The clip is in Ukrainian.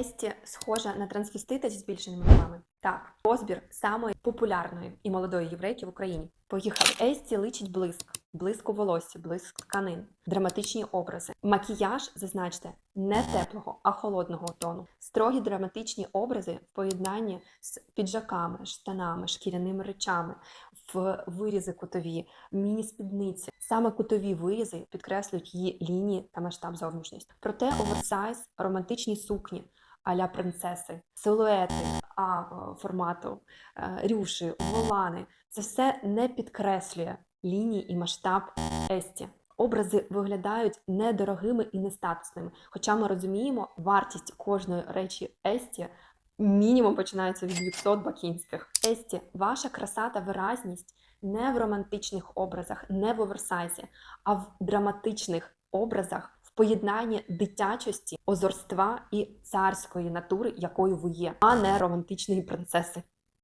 Есті схожа на трансвестита зі збільшеними губами. Так, розбір самої популярної і молодої єврейки в Україні. Поїхали. Есті личить блиск, блиск у волосі, блиск тканин, драматичні образи. Макіяж, зазначте, не теплого, а холодного тону. Строгі драматичні образи в поєднанні з піджаками, штанами, шкіряними речами, в вирізи кутові, міні-спідниці. Саме кутові вирізи підкреслюють її лінії та масштаб зовнішності. Проте оверсайз, романтичні сукні, а-ля принцеси, силуети А е, формату, е, рюші, волани це все не підкреслює лінії і масштаб Есті. Образи виглядають недорогими і нестатусними. Хоча ми розуміємо, вартість кожної речі Есті мінімум починається від 200 бакінських. Есті, ваша краса та виразність не в романтичних образах, не в оверсайзі, а в драматичних образах, в поєднанні дитячості, озорства і царської натури, якою ви є, а не романтичної принцеси.